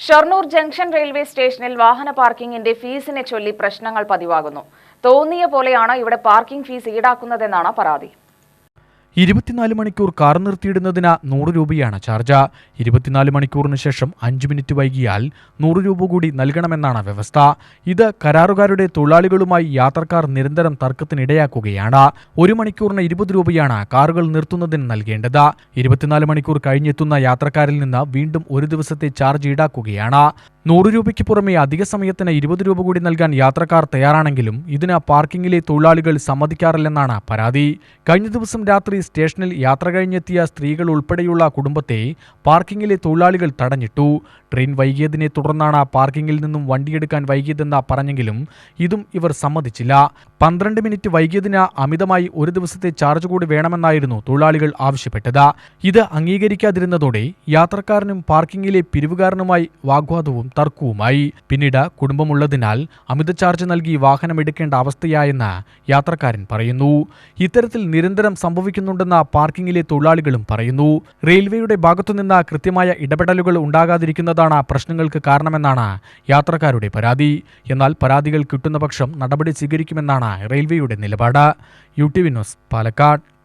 Shoranur junction railway സ്റ്റേഷനിൽ വാഹന പാർക്കിംഗിന്റെ ഫീസിനെ ചൊല്ലി പ്രശ്നങ്ങൾ പതിവാകുന്നു. തോന്നിയ പോലെയാണ് ഇവിടെ പാർക്കിംഗ് ഫീസ് ഈടാക്കുന്നതെന്നാണ് പരാതി. ഇരുപത്തിനാല് മണിക്കൂർ കാർ നിർത്തിയിടുന്നതിന് നൂറ് രൂപയാണ് ചാർജ്. ഇരുപത്തിനാല് മണിക്കൂറിന് ശേഷം അഞ്ച് മിനിറ്റ് വൈകിയാൽ നൂറ് രൂപ കൂടി നൽകണമെന്നാണ് വ്യവസ്ഥ. ഇത് കരാറുകാരുടെ തൊഴിലാളികളുമായി യാത്രക്കാർ നിരന്തരം തർക്കത്തിനിടയാക്കുകയാണ്. ഒരു മണിക്കൂറിന് ഇരുപത് രൂപയാണ് കാറുകൾ നിർത്തുന്നതിന് നൽകേണ്ടത്. ഇരുപത്തിനാല് മണിക്കൂർ കഴിഞ്ഞെത്തുന്ന യാത്രക്കാരിൽ നിന്ന് വീണ്ടും ഒരു ദിവസത്തെ ചാർജ് ഈടാക്കുകയാണ്. നൂറ് രൂപയ്ക്ക് പുറമെ അധിക സമയത്തിന് ഇരുപത് രൂപ കൂടി നൽകാൻ യാത്രക്കാർ തയ്യാറാണെങ്കിലും ഇതിന് പാർക്കിംഗിലെ തൊഴിലാളികൾ സമ്മതിക്കാറില്ലെന്നാണ് പരാതി. കഴിഞ്ഞ ദിവസം രാത്രി സ്റ്റേഷനിൽ യാത്ര കഴിഞ്ഞെത്തിയ സ്ത്രീകൾ ഉൾപ്പെടെയുള്ള കുടുംബത്തെ പാർക്കിംഗിലെ തൊഴിലാളികൾ തടഞ്ഞിട്ടു. ട്രെയിൻ വൈകിയതിനെ തുടർന്നാണ് പാർക്കിംഗിൽ നിന്നും വണ്ടിയെടുക്കാൻ വൈകിയതെന്ന് പറഞ്ഞെങ്കിലും ഇതും ഇവർ സമ്മതിച്ചില്ല. പന്ത്രണ്ട് മിനിറ്റ് വൈകിയതിന് അമിതമായി ഒരു ദിവസത്തെ ചാർജ് കൂടി വേണമെന്നായിരുന്നു തൊഴിലാളികൾ ആവശ്യപ്പെട്ടത്. ഇത് അംഗീകരിക്കാതിരുന്നതോടെ യാത്രക്കാരനും പാർക്കിംഗിലെ പിരിവുകാരനുമായി വാഗ്വാദവും തർക്കവുമായി. പിന്നീട് കുടുംബമുള്ളതിനാൽ അമിത ചാർജ് നൽകി വാഹനം എടുക്കേണ്ട അവസ്ഥയായെന്ന് യാത്രക്കാരൻ പറയുന്നു. ഇത്തരത്തിൽ നിരന്തരം സംഭവിക്കുന്നുണ്ടെന്ന പാർക്കിംഗിലെ തൊഴിലാളികളും പറയുന്നു. റെയിൽവേയുടെ ഭാഗത്തുനിന്ന് കൃത്യമായ ഇടപെടലുകൾ ഉണ്ടാകാതിരിക്കുന്നതാണ് പ്രശ്നങ്ങൾക്ക് കാരണമെന്നാണ് യാത്രക്കാരുടെ പരാതി. എന്നാൽ പരാതികൾ കിട്ടുന്ന പക്ഷം നടപടി സ്വീകരിക്കുമെന്നാണ് റെയിൽവേയുടെ നിലപാട്. U T V news Palakkad.